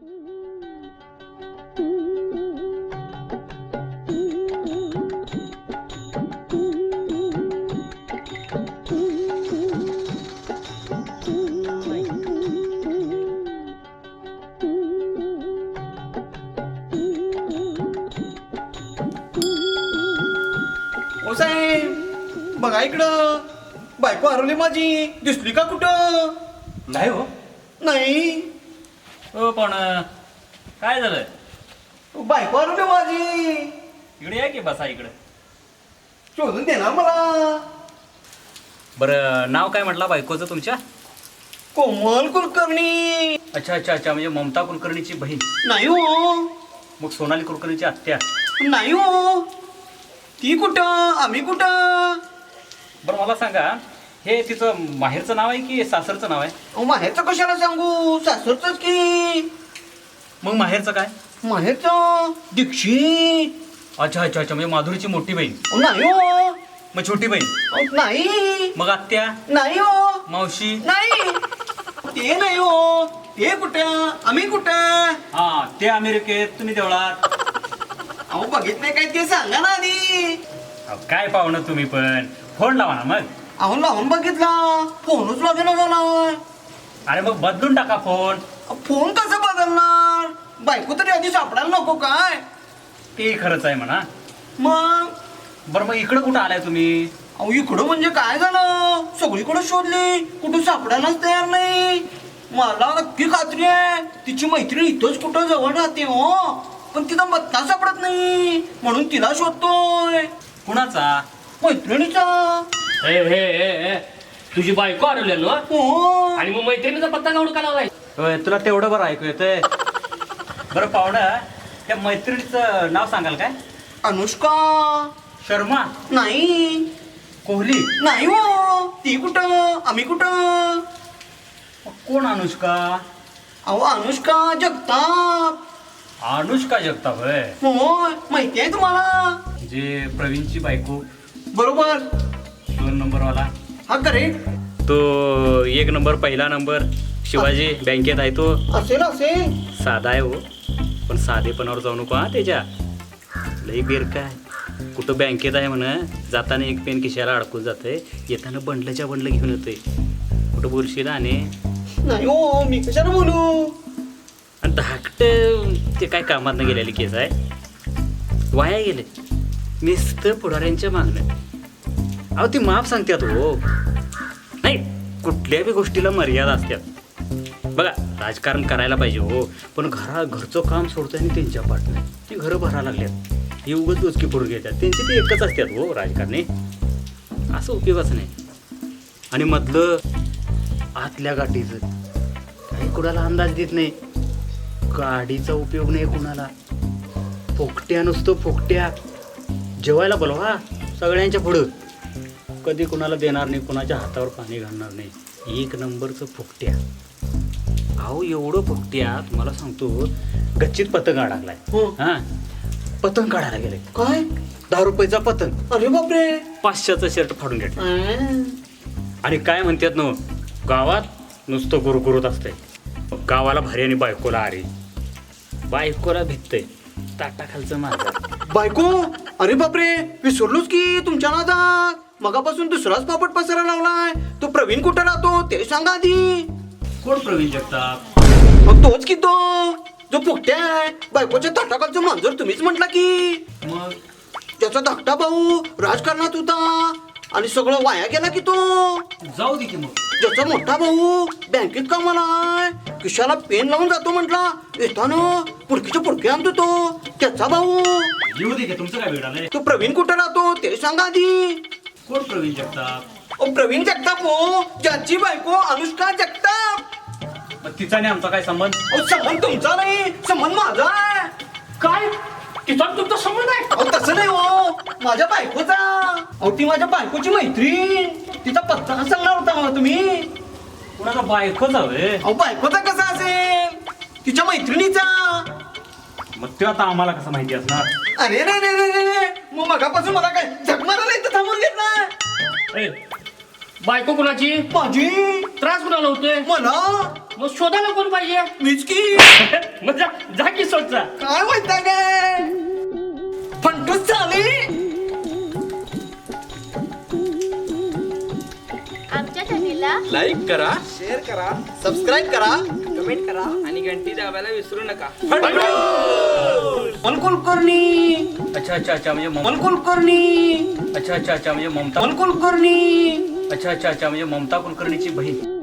ओ साहेब बघा इकडं. बायको हरवली माझी. दिसली का कुठं? नाही हो. नाही. हो पण काय झालं? बायको हरवली माझी. इकडे या की बसा इकडे? शोधून देणार मला. बरं नाव काय म्हटलं बायकोचं तुमच्या? कोमल कुलकर्णी. अच्छा अच्छा अच्छा म्हणजे ममता कुलकर्णीची बहीण. नाही हो. मग सोनाली कुलकर्णीची आत्या. नाही हो. ती कुठं? आम्ही कुठं? बरं मला सांगा हे तिचं माहेरचं नाव आहे की सासरचं नाव आहे? अहो, माहेरचं कशाला सांगू? सासरच की. मग माहेरचं काय? माहेरचं दीक्षित. अच्छा अच्छा अच्छा म्हणजे माधुरीची मोठी बहीण. अहो, नाही हो. मग छोटी बहीण. अहो, नाही. मग आत्या? नाही हो. मावशी? नाही. ते नाही हो. ते कुठं? आम्ही कुठं? हा ते अमेरिकेत तुम्ही देवळात. अहो बघितलंय काय ते सांगा ना आधी. अहो, काय पाहुणं तुम्ही पण? फोन लावा ना मग. अहो लावून बघितला. फोनच लागेना झाला अरे मग बदलून टाका फोन. फोन कसं बदलणार? बायको तरी आधी सापडायला नको काय? ते खरंच आहे म्हणा. मग? बरं मग इकडं कुठं आलाय तुम्ही? अहो इकडं म्हणजे काय झालं? सगळीकडे शोधली. कुठं सापडायलाच तयार नाही. मला नक्की खात्री आहे. तिची मैत्रीण इथंच कुठं जवळ राहते हो. पण तिचा पत्ता सापडत नाही. म्हणून तिला शोधतोय. कुणाचा? मैत्रिणीचा. ए, ए, ए, ए, तुझी बायको हरवलेलो हो? आणि मग मैत्रिणीचा पत्ता काढून का लावलाय? होय तुला तेवढं बरं ऐकू येतंय. बरं पाहुणं त्या मैत्रिणीचं नाव सांगाल काय? अनुष्का. शर्मा. नाही. कोहली. नाही हो. ती कुठं? आम्ही कुठं? मग कोण अनुष्का? अहो अनुष्का जगताप. अनुष्का जगताप होय. होय माहिती आहे तुम्हाला? जे प्रवीणची बायको. बरोबर. नंबरवाला हा करेक्ट तो एक नंबर पहिला नंबर शिवाजी बँकेत आहे तो. असेल असेल. साधा आहे हो. पण साधेपणावर जाऊ नको हा त्याच्या. लई बेर काय कुठं बँकेत आहे म्हण जाताना एक पेन खिशाला अडकून जाते येताना बंडलच्या बंडल घेऊन येतोय. कुठं बोलशील आणि नाही हो मी कशाला बोलू? आणि धाकट ते काय कामात न गेलेली केस आहे? वाया गेले. नुसतं पुढाऱ्यांच्या मागणं. अहो ती माफ सांगतात हो. नाही कुठल्या बी गोष्टीला मर्यादा असतात बघा राजकारण करायला पाहिजे हो पण घरा घरचं काम सोडतं आणि त्यांच्या पाठनं ती घरं भरायला लागल्यात. ही उगच दुचकी पडून घेतात त्यांची ते एकच असतात हो राजकारणी. असं उपयोगच नाही. आणि मधलं आतल्या गाठीचं. काही कुणाला अंदाज देत नाही. गाडीचा उपयोग नाही कुणाला. फोकट्या नुसतं फोकट्या जेवायला बोलवा सगळ्यांच्या पुढं. कधी कुणाला देणार नाही कुणाच्या हातावर पाणी घालणार नाही. एक नंबरचं फुकट्या. अहो एवढं फुकट्या तुम्हाला सांगतो गच्चीत पतंग अडकलाय हो. हा? पतंग काढायला गेले काय? दहा रुपयाचा पतंग. अरे बापरे! पाचशेचा शर्ट फाडून घेतला. अं, आणि काय म्हणतात ना गावात नुसतं गुरगुरत असतंय. गावाला भारी आणि बायकोला आरी. बायकोला भित्तय. ताटाखालचं माझं बायको? अरे बापरे! विसरलोच की तुमच्या नादात. मगापासून दुसराच पापड पसारा लावलाय तो प्रवीण कुठं राहतो ते सांगा आधी. कोण प्रवीण जगताप? मग तोच की तो. जो फुकट्या आहे. बायकोच्या ताटाखालचं मांजर तुम्हीच म्हटला की. मग? त्याचा धाकटा भाऊ राजकारणात होता. आणि सगळं वाया गेला की तो. जाऊ दे की मग. ज्याचा मोठा भाऊ बँकेत कामाला आहे खिशाला पेन लावून जातो म्हटला. येताना पुडकीच्या पुडके आणतो तो. त्याचा भाऊ. येऊ दे की तुमचं काय वेळ तो प्रवीण कुठं राहतो ते सांगा आधी. कोण प्रवीण जगताप? ओ प्रवीण जगताप हो ज्याची बायको अनुष्का जगताप. मग तिचा आणि आमचा काय संबंध? अहो संबंध तुमचा नाही संबंध माझा आहे. काय? तिचा तुमचा संबंध आहे? अहो तसं नाही हो माझ्या बायकोचा. अहो ती माझ्या बायकोची मैत्रीण. तिचा पत्ता कसा सांगणार होता मला तुम्ही? कुणाचा बायकोच हवे अहो बायकोचा कसा असेल? तिच्या मैत्रिणीचा. मग ते आता आम्हाला कसं माहिती असणार? अरे रे रे रे रे रे. मग मगापासून मला काय बायको कुणाची? माझी? त्रास कुणाला होतोय? मला? मग शोधायला कोण पाहिजे? मीच की? मग जा जा लाईक करा. शेअर करा. सबस्क्राईब करा. कमेंट करा. आणि घंटी दाबायला विसरू नका. मन कुलकर्णी अच्छा अच्छा अच्छा म्हणजे मन कुलकर्णी अच्छा अच्छा अच्छा म्हणजे ममता मन कुलकर्णी अच्छा अच्छा अच्छा म्हणजे ममता कुलकर्णीची बहीण.